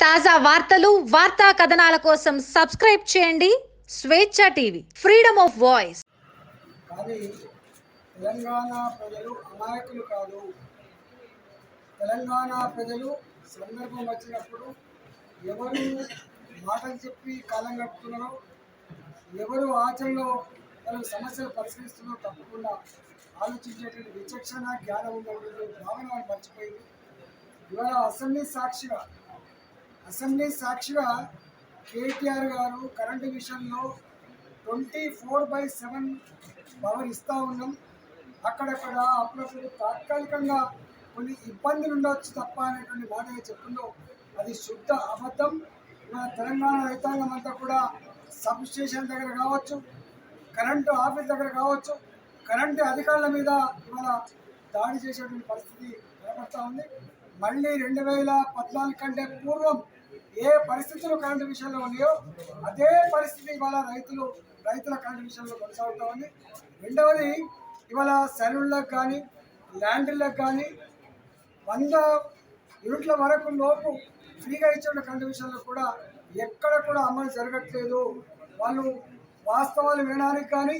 తాజా వార్తలు వార్తా కథనాల కోసం సబ్స్క్రైబ్ చేయండి. స్వేచ్ఛ టీవీ ఫ్రీడమ్ ఆఫ్ వాయిస్. కానీ తెలంగాణ ప్రజలు అమాయకులు కాదు. తెలంగాణ ప్రజలు సందర్భం వచ్చినప్పుడు ఎవరు మాటలు చెప్పి కాలం గడుపుతున్నారో ఎవరు ఆచరణలో వాళ్ళ సమస్యలు పరిశీలిస్తున్నారో తప్పకుండా ఆలోచించేటువంటి విచక్షణ జ్ఞానం ఉన్నటువంటి భావన వాళ్ళు మర్చిపోయింది ఇవాళ అసెంబ్లీ సాక్షిగా అసెంబ్లీ సాక్షిగా కేటీఆర్ గారు కరెంటు విషయంలో twenty four by seven power ఇస్తూ ఉన్నాం. అక్కడక్కడ అప్పుడప్పుడు తాత్కాలికంగా కొన్ని ఇబ్బందులు ఉండవచ్చు తప్ప అనేటువంటి మాట ఏదైతే చెప్పిందో అది శుద్ధ అబద్ధం. మన తెలంగాణ రైతాంగం అంతా కూడా సబ్ స్టేషన్ దగ్గర కావచ్చు కరెంటు ఆఫీస్ దగ్గర కావచ్చు కరెంటు అధికారుల మీద ఇవాళ దాడి చేసేటువంటి పరిస్థితి కనబడతా ఉంది. మళ్ళీ రెండు వేల పద్నాలుగు కంటే పూర్వం ఏ పరిస్థితులు కరెంటు విషయంలో ఉన్నాయో అదే పరిస్థితి ఇవాళ రైతులు రైతుల కరెంటు విషయంలో కొనసాగుతా ఉంది. రెండవది ఇవాళ సెలవులకు కానీ ల్యాండ్లకు కానీ వంద యూనిట్ల వరకు లోపు ఫ్రీగా ఇచ్చిన కరెంటు విషయంలో కూడా ఎక్కడ కూడా అమలు జరగట్లేదు. వాళ్ళు వాస్తవాలు వినడానికి కానీ